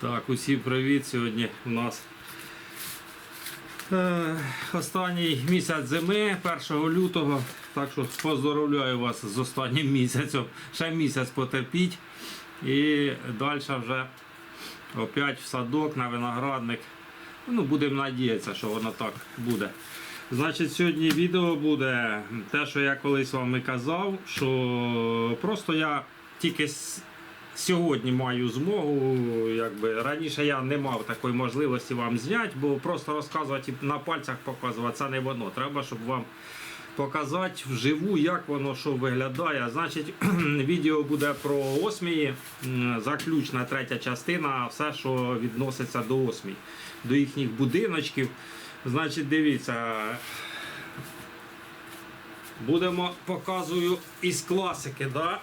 Так, усім привіт. Сьогодні у нас е, останній місяць зими, 1 лютого. Так що поздоровляю вас з останнім місяцем. Ще місяць потерпіть. І далі вже опять в садок на виноградник. Ну, будемо надіятися, що воно так буде. Значить, сьогодні відео буде те, що я колись вам і казав, що просто я тільки сьогодні маю змогу. Якби раніше я не мав такої можливості вам зняти, бо просто розказувати на пальцях показувати це не воно. Треба, щоб вам показати вживу, як воно що виглядає. Значить, відео буде про осмії, заключна третя частина, все, що відноситься до осмій, до їхніх будиночків. Значить, дивіться. Будемо показую із класики, да?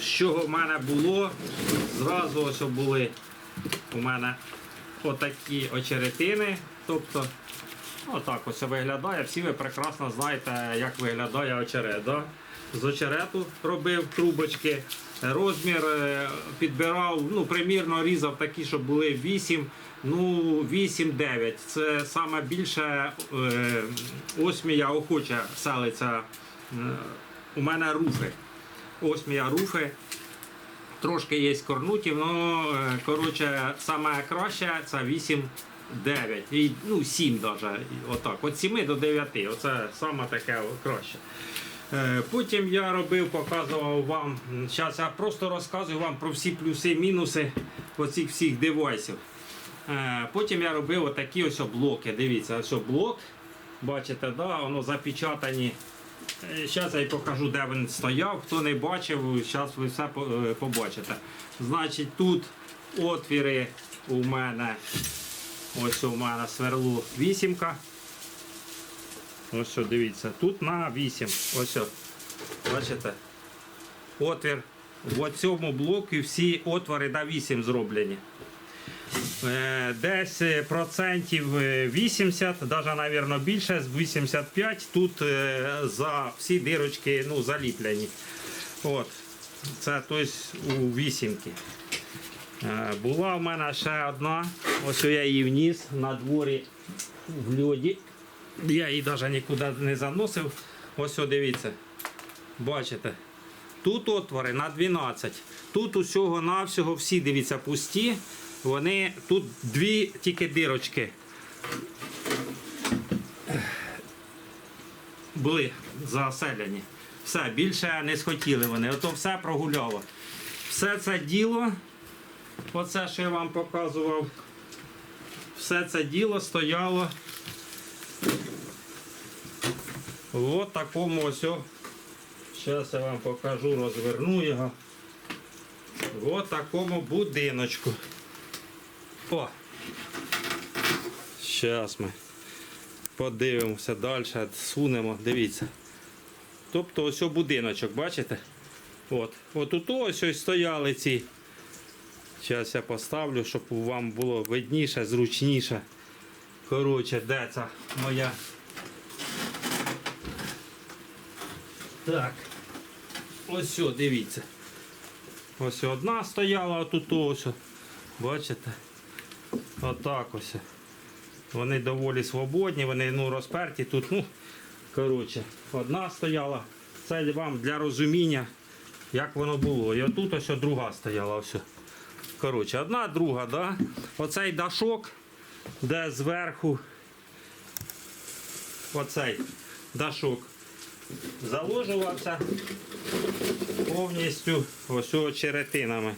що в мене було. Зразу ось були у мене отакі очеретини. Тобто, отак ось виглядає. Всі ви прекрасно знаєте, як виглядає очерет. Да? З очерету робив трубочки. Розмір е, підбирав, ну, примірно різав такі, щоб були 8, ну 8-9. Це саме більше е, осмія охоча селиться. Е, у мене руфи. Осмія руфи. Трошки є корнутів, але коротше, саме краще це 8, 9, і, ну 7 навіть. Отак. От 7 до 9. Оце саме таке краще. Е, Потім я робив, показував вам. Зараз я просто розказую вам про всі плюси, мінуси оцих всіх девайсів. Е, Потім я робив отакі ось блоки. Дивіться, ось блок. Бачите, да, воно запечатані. Зараз я покажу, де він стояв. Хто не бачив, зараз ви все е, побачите. Значить, тут отвіри у мене. Ось у мене сверло вісімка. Ось що, дивіться, тут на 8. Ось. Бачите? Отвір. В цьому блоку всі отвори на 8 зроблені. Е, Десь е, процентів е, 80, навіть, навірно, більше, з 85 тут е, за всі дирочки ну, заліплені. От. Це тобто у вісімки. Була в мене ще одна, ось я її вніс на дворі в льоді. Я її навіть нікуди не заносив. Ось о, дивіться. Бачите? Тут отвори на 12. Тут усього навсього всі дивіться пусті. Вони тут дві тільки дирочки. Були заселені. Все, більше не схотіли вони. Ото все прогуляло. Все це діло, оце, що я вам показував, все це діло стояло в такому ось. Зараз я вам покажу, розверну його. В такому будиночку. О! Зараз ми подивимося далі, сунемо, дивіться. Тобто ось будиночок, бачите? От. От ось ось стояли ці. Зараз я поставлю, щоб вам було видніше, зручніше. Коротше, де ця моя Так. Ось все, дивіться. Ось одна стояла, а тут ось. Бачите? Отак ось. Вони доволі свободні, вони ну, розперті тут. ну, Коротше, одна стояла. Це вам для розуміння, як воно було. І отут ось друга стояла. Ось. Коротше, одна, друга, да? Оцей дашок, де зверху. Оцей дашок заложувався повністю ось очеретинами.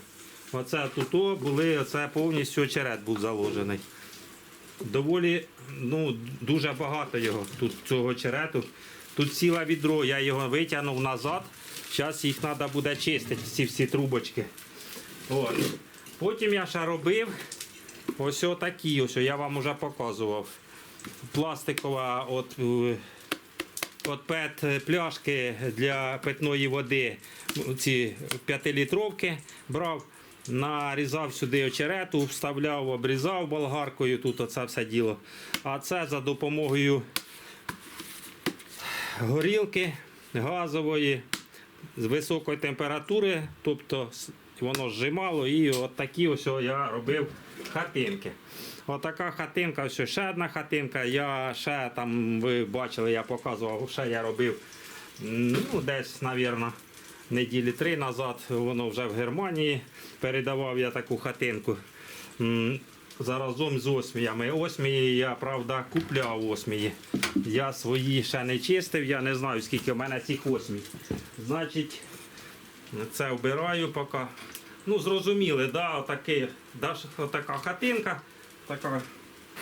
Оце тут були, оце повністю очерет був заложений. Доволі ну, дуже багато його тут цього очерету. Тут ціле відро, я його витягнув назад. Зараз їх треба буде чистити, ці всі трубочки. От. Потім я ще робив ось такі, ось я вам вже показував. Пластикова от, е, от пет пляшки для питної води, ці 5-літровки брав, нарізав сюди очерету, вставляв, обрізав болгаркою, тут оце все діло. А це за допомогою горілки газової з високої температури, тобто воно зжимало, і от такі ось я робив хатинки. Отака хатинка, ось ще одна хатинка. Я ще там, ви бачили, я показував, ще я робив ну, десь, мабуть, неділі три назад. Воно вже в Германії передавав я таку хатинку. Заразом з осміями. Осмії я, правда, купляв осмії. Я свої ще не чистив, я не знаю, скільки в мене цих осмій. Значить, це вбираю поки. Ну, зрозуміли, да, отакі, да, отака хатинка, така,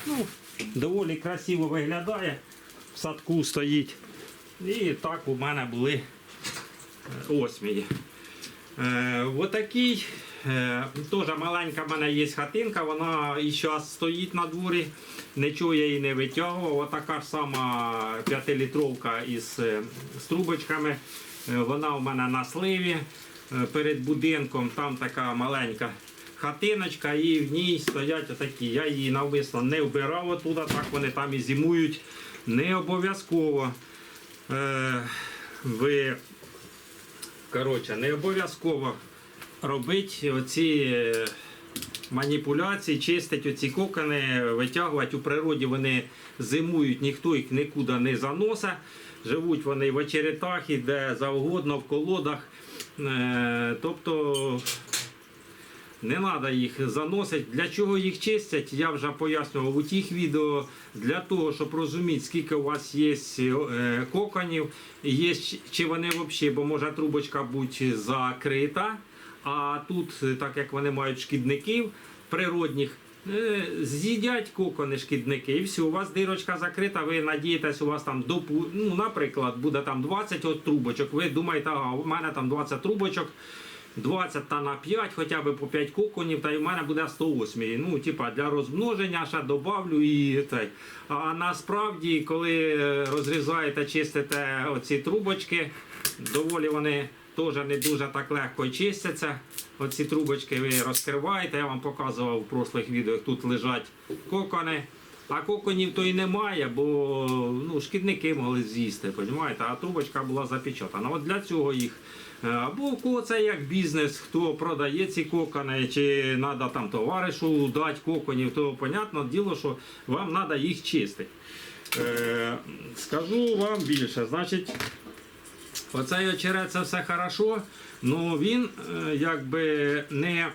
ну, доволі красиво виглядає. В садку стоїть. І так у мене були е, осмії. Е, отакий, е, теж маленька в мене є хатинка, вона і зараз стоїть на дворі, нічого я її не витягував. Отака ж сама 5-літровка із, е, з трубочками. Вона у мене на сливі перед будинком, там така маленька хатиночка, і в ній стоять отакі. Я її навмисно не вбирав оттуда, так вони там і зимують. Не обов'язково. Е, ви Коротше, не обов'язково робити оці е, маніпуляції, чистити оці кокони, витягувати у природі. Вони зимують, ніхто їх нікуди не заносить. Живуть вони в очеретах і де завгодно, в колодах. Е, Тобто не треба їх заносити. Для чого їх чистять, я вже пояснював у тих відео. Для того, щоб розуміти, скільки у вас є е, коконів, є, чи вони взагалі, бо може трубочка бути закрита, а тут, е, так як вони мають шкідників природних, е, з'їдять кокони шкідники, і все, у вас дирочка закрита, ви надієтесь, у вас там допу, ну, наприклад, буде там 20 от трубочок. Ви думаєте, ага, у мене там 20 трубочок. 20 та на 5, хоча б по 5 коконів, та й в мене буде 108. Ну, типа для розмноження ще добавлю і те. А насправді, коли е, розрізаєте, чистите оці трубочки, доволі вони теж не дуже так легко чистяться. Оці трубочки ви розкриваєте, я вам показував в прошлих відео, тут лежать кокони. А коконів то й немає, бо ну, шкідники могли з'їсти, а трубочка була запечатана. От для цього їх. Е, Або у кого це як бізнес, хто продає ці кокони, чи треба там товаришу дати коконів, то понятне діло, що вам треба їх чистити. Е, скажу вам більше, значить, оцей очерет це все хорошо, але він е, якби не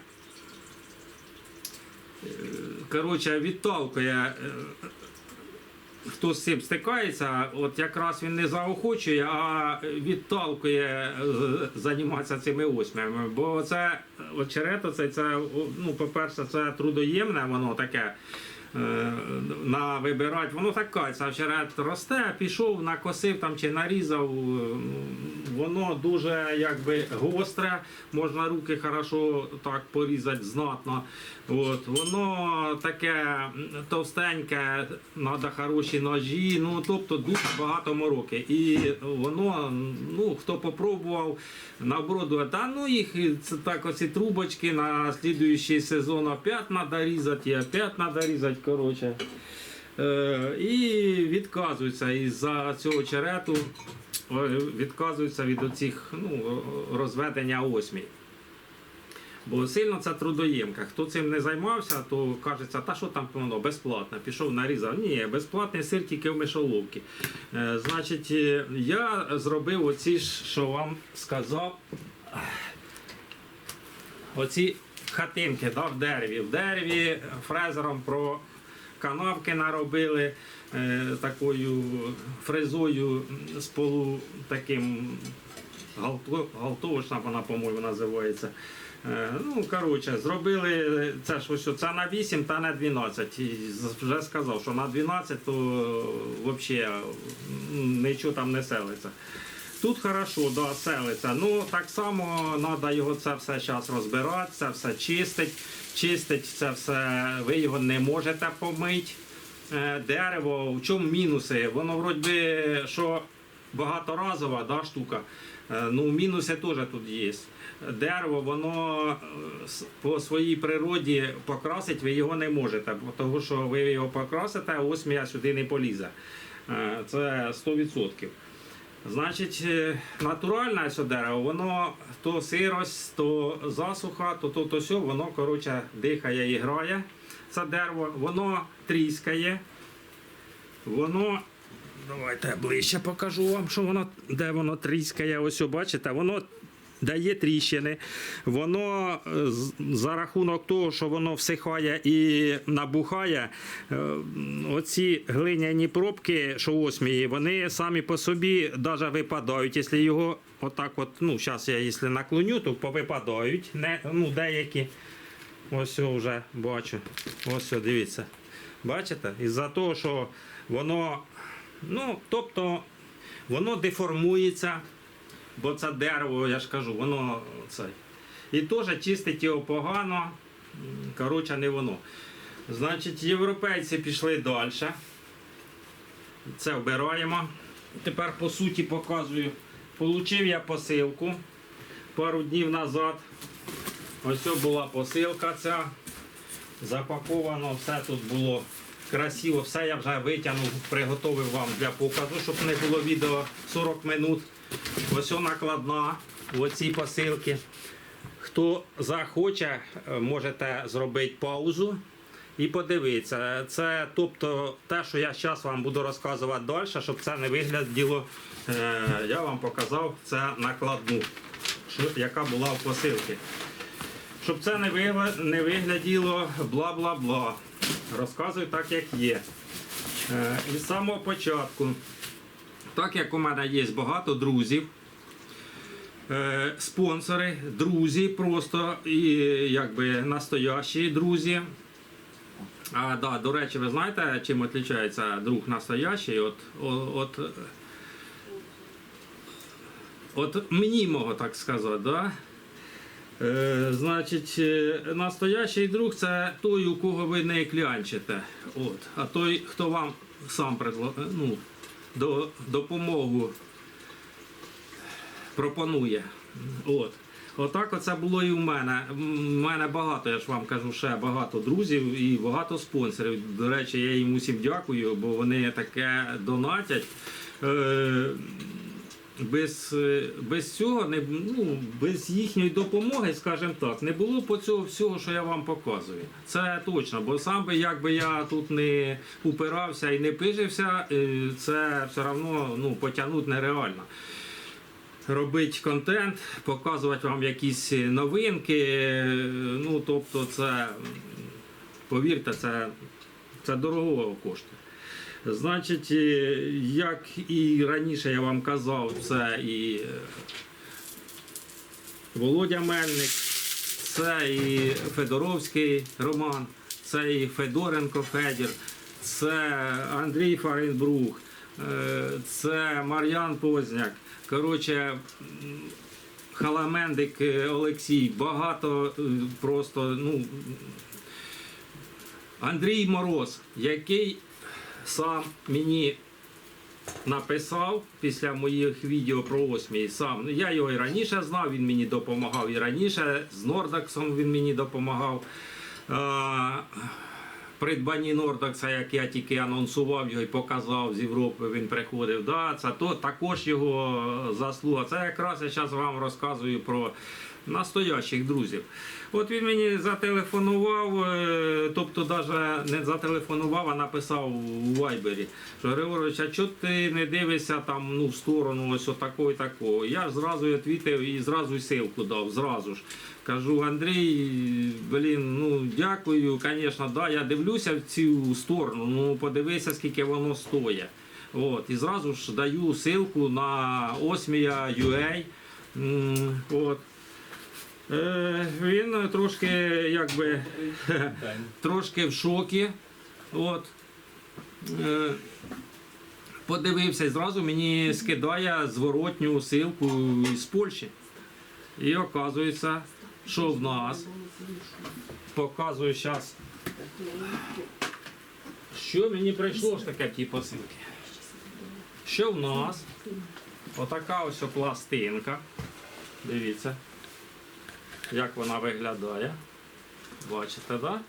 коротше, відталкує. Хто з цим стикається, от якраз він не заохочує, а відталкує е, займатися цими осьмями. Бо це очерет, це, це ну, по-перше, це трудоємне, воно таке. е, На вибирати, воно така, а очерет росте, пішов, накосив там чи нарізав, е, воно дуже якби гостре, можна руки хорошо так порізати знатно. От, воно таке товстеньке, треба хороші ножі, ну тобто дуже багато мороки. І воно, ну хто попробував, наоборот, та ну їх це так оці трубочки на слідуючий сезон опять треба різати, і опять треба різати, коротше. Е, і відказуються із-за цього черету, відказуються від оцих ну, розведення осмій. Бо сильно це трудоємка. Хто цим не займався, то кажеться, та що там воно безплатно, пішов нарізав. Ні, безплатний сир тільки в мишоловці. Е, значить, е, я зробив оці що вам сказав. Оці хатинки да, в дереві. В дереві фрезером про канавки наробили е, такою фрезою з полу таким галто- галтовочна вона, по-моєму, називається. Е, Ну, коротше, зробили це ж ось це на 8 та на 12. І вже сказав, що на 12 то взагалі нічого там не селиться. Тут хорошо, да, селиться. Ну так само треба його це все зараз розбирати, це все чистить. Чистить це все, ви його не можете помити. Е, Дерево, в чому мінуси? Воно вроді що багаторазова да, штука. Е, Ну, мінуси теж тут є. Дерево, воно е, по своїй природі покрасити ви його не можете, тому що ви його покрасите, а осмія сюди не полізе. Це 100%. Значить, е, натуральне це дерево, воно то сирость, то засуха, то то, то все, воно коротше дихає і грає. Це дерево, воно тріскає. Воно. Давайте я ближче покажу вам, що воно, де воно тріскає. Ось, бачите, воно дає тріщини. Воно е, за рахунок того, що воно всихає і набухає, е, оці глиняні пробки, що осмії, вони самі по собі навіть випадають. Якщо його отак, от, ну, зараз я якщо наклоню, то повипадають. Не, ну, деякі. Ось вже бачу. Ось, дивіться. Бачите? Із-за того, що воно, ну, тобто, воно деформується, бо це дерево, я ж кажу, воно це. І теж чистить його погано. Коротше, не воно. Значить, європейці пішли далі. Це вбираємо. Тепер по суті показую. Получив я посилку пару днів назад. Ось була посилка ця. Запаковано, все тут було красиво, все я вже витягнув, приготовив вам для показу, щоб не було відео 40 минут. Ось накладна в оцій посилки. Хто захоче, е, можете зробити паузу і подивитися. Це тобто те, що я зараз вам буду розказувати далі, щоб це не вигляділо. е, Я вам показав це накладну, яка була в посилці. Щоб це не вигляділо бла-бла-бла. Розказую так, як є. Е, І з самого початку, так як у мене є багато друзів, е, спонсори, друзі, просто і якби настоящі друзі. А, да, до речі, ви знаєте, чим відрізняється друг настоящий? От, от, от мені мого так сказати, да? Е, значить, е, настоящий друг це той, у кого ви не клянчите. От. А той, хто вам сам предло... ну, допомогу пропонує. От. Отак оце було і в мене. У мене багато, я ж вам кажу, ще багато друзів і багато спонсорів. До речі, я їм усім дякую, бо вони таке донатять. Без, е, без цього, не, ну, без їхньої допомоги, скажімо так, не було б цього всього, що я вам показую. Це точно, бо сам би якби я тут не упирався і не пижився, е, це все одно ну, потягнути нереально. Робити контент, показувати вам якісь новинки. е, Ну, тобто, це, повірте, це, це дорого коштує. Значить, е, як і раніше я вам казав, це і е, Володя Мельник, це і Федоровський Роман, це і Федоренко Федір, це Андрій Фаренбрух, е, це Мар'ян Позняк. Коротше, Халамендик Олексій, багато просто, ну, Андрій Мороз, який сам мені написав після моїх відео про осмій сам. Ну, Я його і раніше знав, він мені допомагав і раніше. З Нордаксом він мені допомагав. А, Придбанні Нордакса, як я тільки анонсував його і показав з Європи, він приходив. Да, це то, також його заслуга. Це якраз я зараз вам розказую про настоящих друзів. От він мені зателефонував, е, тобто навіть не зателефонував, а написав у Вайбері, що Григорович, а чого ти не дивишся там ну, в сторону ось отакого і такого. Я ж зразу відповів і зразу силку дав, зразу ж. Кажу, Андрій, блін, ну дякую, звісно, да, я дивлюся в цю сторону, ну подивися, скільки воно стоїть. От, і зразу ж даю ссылку на осмія UA. От. Е, він трошки якби трошки в шокі. От. Е, подивився і зразу мені скидає зворотню силку з Польщі. І оказується, що в нас. Показую зараз. Що мені прийшло ж таке в тій посилки? Що в нас? Отака ось пластинка. Дивіться, як вона виглядає. Бачите, так? Да?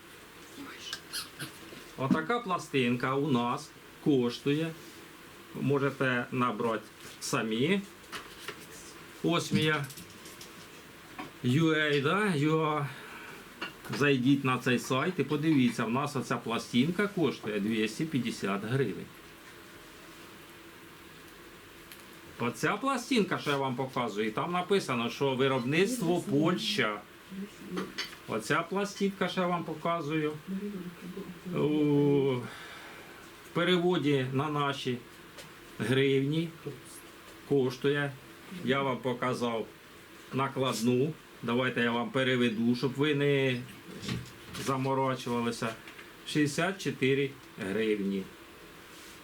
Отака пластинка у нас коштує можете набрати самі. Осмія UA, да? UA. Зайдіть на цей сайт і подивіться, в нас оця пластинка коштує 250 гривень. Оця пластинка, що я вам показую, там написано, що виробництво Польща. Оця пластинка, що я вам показую. В переводі на наші гривні коштує. Я вам показав накладну. Давайте я вам переведу, щоб ви не заморачувалися. 64 гривні.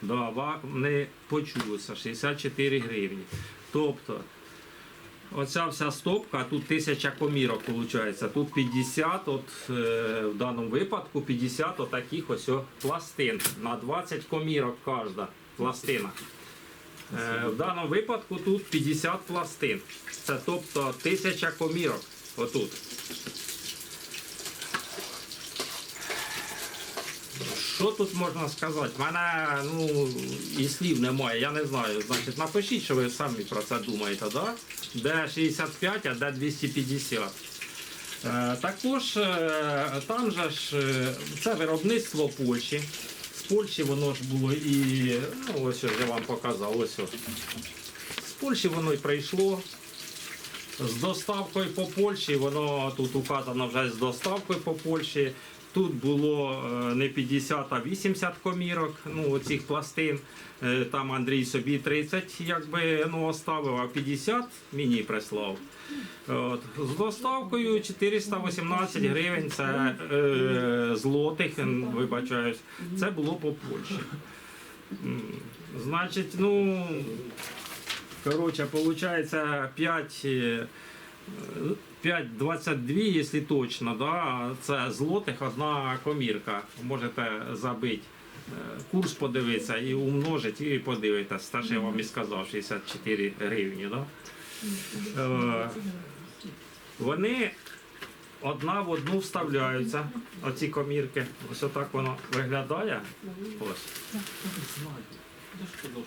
Да, не почулося 64 гривні. Тобто, оця вся стопка, тут 1000 комірок виходить. Тут 50, от, е, в даному випадку 50 отаких ось пластин. На 20 комірок кожна пластина. Е, в даному випадку тут 50 пластин. Це тобто 1000 комірок. Отут. Що тут можна сказати? В мене ну, і слів немає, я не знаю. Значить, напишіть, що ви самі про це думаєте, да? де 65, а де 250. Е, також е, там же ж е, це виробництво Польщі. З Польщі воно ж було і ну, ось я вам показав. Ось ось. З Польщі воно і прийшло. З доставкою по Польщі, воно тут указано вже з доставкою по Польщі. Тут було е, не 50, а 80 комірок, ну, оцих пластин. Е, Там Андрій собі 30 якби, ну, оставив, а 50 мені прислав. От. З доставкою 418 гривень, це е, злотих, вибачаюсь, це було по Польщі. Значить, ну, коротше, виходить 5, е, 5,22, якщо точно, да, це злотих одна комірка. Можете забити е, курс подивитися і умножити, і подивитися. Те, що я вам і сказав, 64 гривні. Да? Е, Вони одна в одну вставляються, оці комірки. Ось отак воно виглядає. Ось.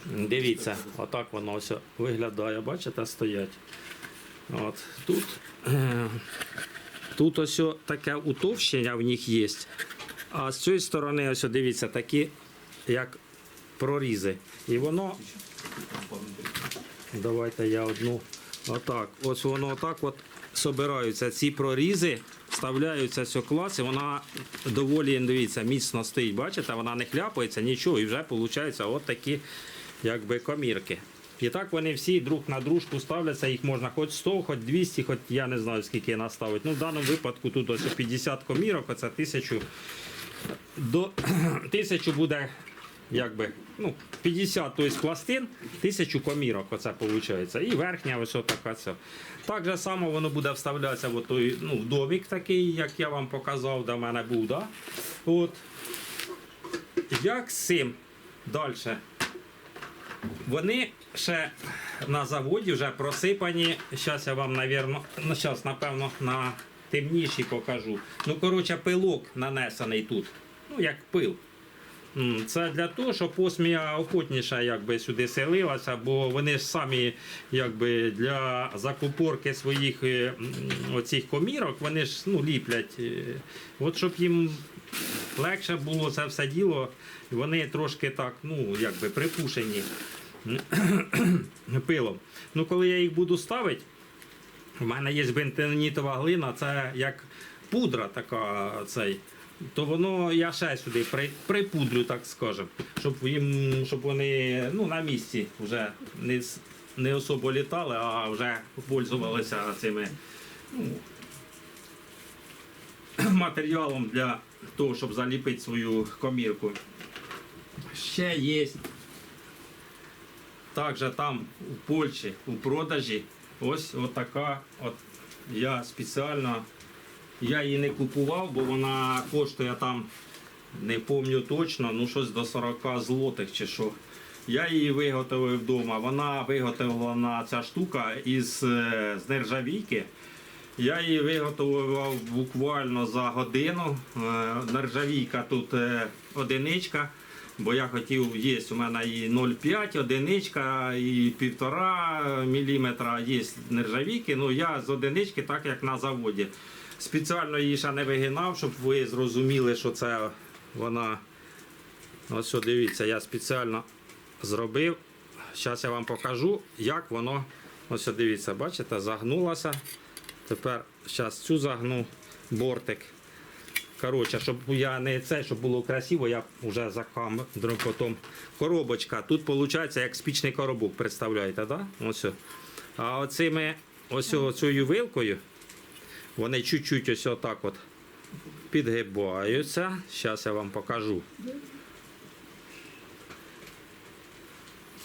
Дивіться, отак воно ось виглядає, бачите, стоять. От, тут, е, тут ось таке утовщення в них є. А з цієї сторони, ось дивіться, такі як прорізи. І воно. Давайте я одну. Отак. Ось воно отак от собираються ці прорізи, вставляються ось клас, і вона доволі дивіться, міцно стоїть. Бачите, вона не хляпається, нічого, і вже виходить от такі якби комірки. І так вони всі друг на дружку ставляться, їх можна хоч 100, хоч 200, хоч я не знаю скільки наставити. Ну, в даному випадку тут ось 50 комірок, оце 1000. До 1000 буде якби, ну, 50 тобто пластин, 1000 комірок, оце виходить. І верхня ось така ця. Так же само воно буде вставлятися в той, ну, домик такий, як я вам показав, в мене був. Да? От. Як з цим далі? Вони ще на заводі вже просипані. Зараз я вам, навірно, ну, зараз, напевно, на темніші покажу. Ну, коротше, пилок нанесений тут. Ну, як пил. Це для того, щоб осмія охотніше якби, сюди селилася, бо вони ж самі якби, для закупорки своїх е, оцих комірок, вони ж ну, ліплять. е. От щоб їм легше було це все діло, вони трошки так, ну, якби припушені пилом. Ну, коли я їх буду ставити, в мене є бентонітова глина, це як пудра така цей. То воно я ще сюди при, припудрю, так скажемо, щоб їм, щоб вони ну, на місці вже не, не особо літали, а вже пользувалися цими ну, матеріалом для того, щоб заліпити свою комірку. Ще є також там у Польщі у продажі ось така. От я спеціально я її не купував, бо вона коштує там, не пам'ятаю точно, ну щось до 40 злотих чи що. Я її виготовив вдома. Вона виготовлена ця штука із е, з нержавійки. Я її виготовив буквально за годину. Е, Нержавійка тут е, одиничка. Бо я хотів, є у мене і 0,5, одиничка, і 1,5 мм є нержавійки. Ну я з одинички, так як на заводі. Спеціально її ще не вигинав, щоб ви зрозуміли, що це вона. Ось дивіться, я спеціально зробив. Зараз я вам покажу, як воно. Ось дивіться, бачите, загнулося. Тепер зараз цю загну бортик. Коротше, щоб я не це, щоб було красиво, я вже за камерою потім. Коробочка. Тут виходить як спічний коробок, представляєте, да? Ось. А оцими ось цією вилкою вони чуть-чуть ось отак от підгибаються. Зараз я вам покажу.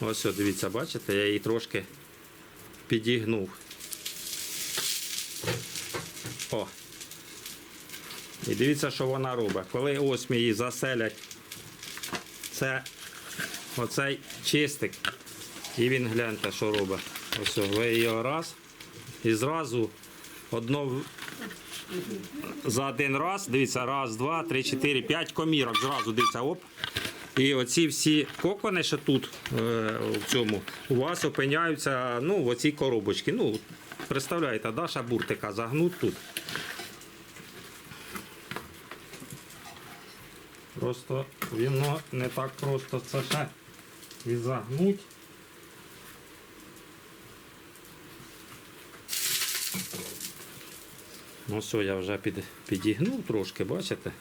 Ось, дивіться, бачите, я її трошки підігнув. О. І дивіться, що вона робить. Коли ось її заселять, це оцей чистик. І він гляньте, що робить. Ось ви його раз. І зразу одно за один раз, дивіться, раз, два, три, чотири, п'ять комірок. Зразу дивіться, оп. І оці всі кокони, що тут е, в цьому, у вас опиняються ну, в оцій коробочці. Ну, представляєте, Даша буртика загнуть тут. Просто воно не так просто це ще і загнуть. Ну все, я вже під, підігнув трошки, бачите?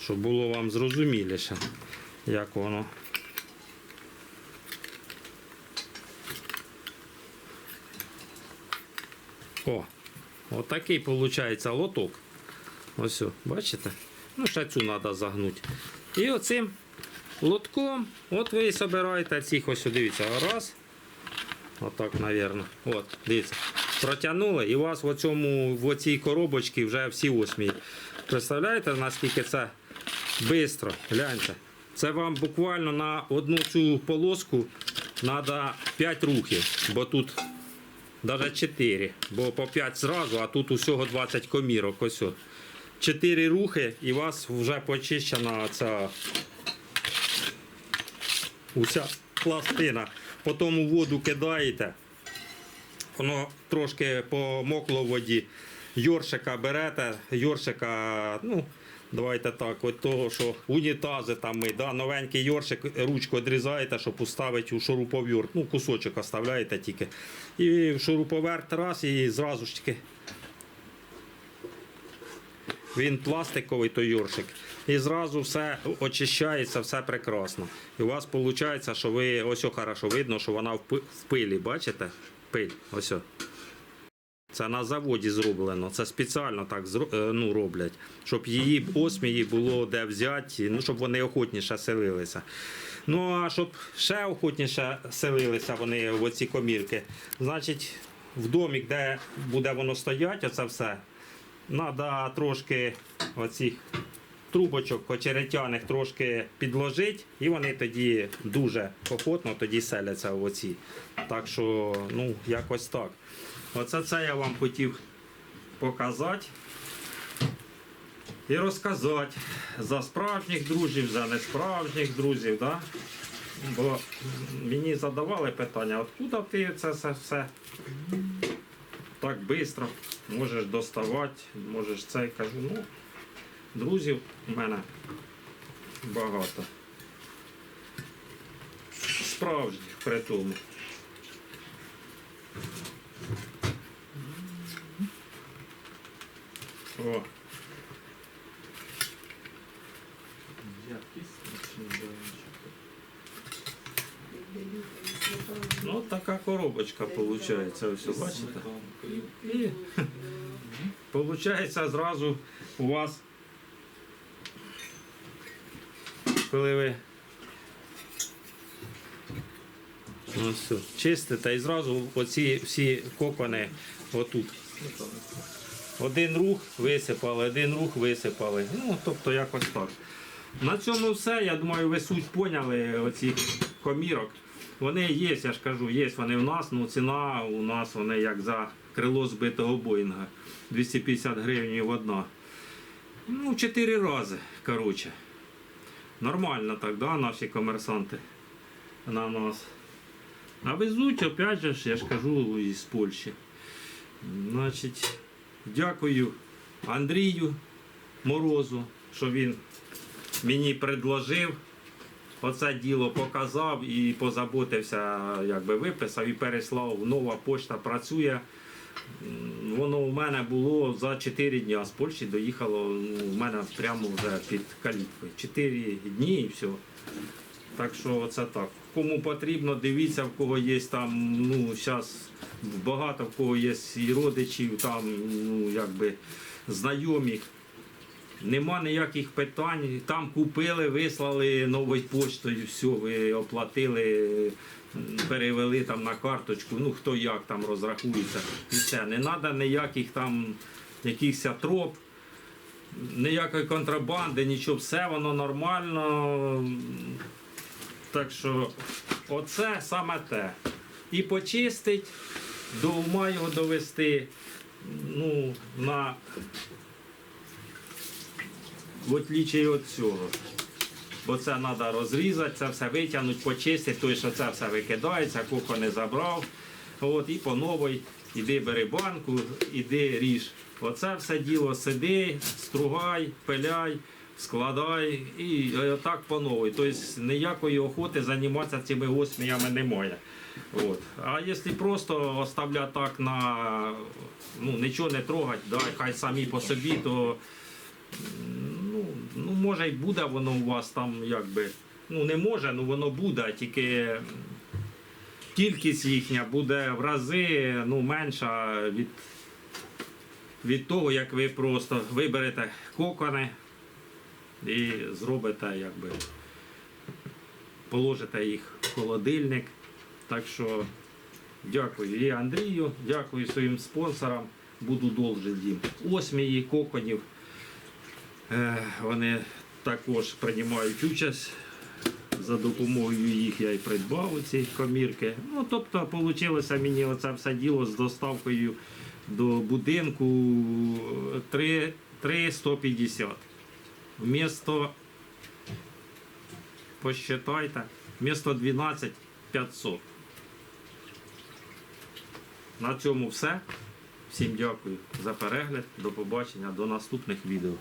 Щоб було вам зрозуміліше, як воно. О, отакий виходить лоток. Ось, бачите? Ну, ще цю треба загнути. І оцим лотком, от ви і собираєте цих ось, дивіться, раз. Отак, мабуть. От, дивіться. Протягнули, і у вас в, цьому, в цій коробочці вже всі осьмі. Представляєте, наскільки це швидко? Гляньте. Це вам буквально на одну цю полоску треба 5 рухів, бо тут навіть 4, бо по 5 зразу, а тут усього 20 комірок. Ось. 4 рухи і у вас вже почищена ця уся пластина. Потім у воду кидаєте, воно трошки помокло в воді. Йоршика берете, йоршика, ну, давайте так, от того, що унітази там ми, да, новенький йоршик, ручку відрізаєте, щоб поставити у шуруповерт. Ну, кусочок оставляєте тільки. І в шуруповерт раз і зразу ж таки він пластиковий той йоршик. І зразу все очищається, все прекрасно. І у вас виходить, що ви ось хорошо видно, що вона в пилі, бачите? Пиль. Ось. Це на заводі зроблено. Це спеціально так е, ну, роблять, щоб її осмії було де взяти, ну, щоб вони охотніше селилися. Ну а щоб ще охотніше селилися вони в оці комірки, значить, в домік, де буде воно стояти, оце все, треба трошки оцих трубочок очеретяних трошки підложити, і вони тоді дуже охотно тоді селяться в оці. Так що, ну, якось так. Оце це я вам хотів показати і розказати за справжніх друзів, за несправжніх друзів. Да? Бо мені задавали питання, откуда ти це все, так швидко можеш доставати, можеш це. Кажу, ну, друзів у мене багато. Справжніх при тому. О. Ну, така коробочка виходить, ось бачите? І виходить зразу у вас, коли ви ну, все, чистите і зразу оці всі кокони отут. Один рух висипали, один рух висипали. Ну, тобто якось так. На цьому все. Я думаю, ви суть поняли оці комірок. Вони є, я ж кажу, є вони в нас, ну ціна у нас вони як за крило збитого Боїнга. 250 гривень одна. Ну, чотири рази, коротше. Нормально так, да, наші комерсанти на нас. А везуть, опять же, я ж кажу, із Польщі. Значить, дякую Андрію Морозу, що він мені предложив. Оце діло показав і позаботився, якби виписав і переслав. Нова почта працює. Воно у мене було за 4 дні, а з Польщі доїхало ну, у мене прямо вже під каліткою. 4 дні і все. Так що це так. Кому потрібно, дивіться, в кого є там, ну, зараз багато в кого є і родичів, там, ну, якби знайомі. Нема ніяких питань. Там купили, вислали новою поштою, все, ви оплатили, перевели там на карточку, ну хто як там розрахується. І все. Не треба ніяких там якихось троп, ніякої контрабанди, нічого, все воно нормально. Так що оце саме те. І почистить, до ума його довести. Ну, на в отличие від цього. Бо це треба розрізати, це все витягнути, почистити, той, що це все викидається, коко не забрав. От, і по новій іди бери банку, іди ріж. Оце все діло сиди, стругай, пиляй, складай і так по новій. Тобто ніякої охоти займатися цими осміями немає. От. А якщо просто оставляти так на ну, нічого не трогати, да, хай самі по собі, то ну, може й буде воно у вас там якби. Ну не може, ну воно буде, тільки кількість їхня буде в рази ну, менша від, від того, як ви просто виберете кокони і зробите, якби положите їх в холодильник. Так що дякую і Андрію, дякую своїм спонсорам. Буду довжити їм. Осмії, коконів. Е, Вони також приймають участь. За допомогою їх я і придбав ці комірки. Ну, тобто, вийшло мені оце все діло з доставкою до будинку 3, 3,150. Вмісто, посчитайте, вмісто 12 500. На цьому все. Всім дякую за перегляд. До побачення, до наступних відео.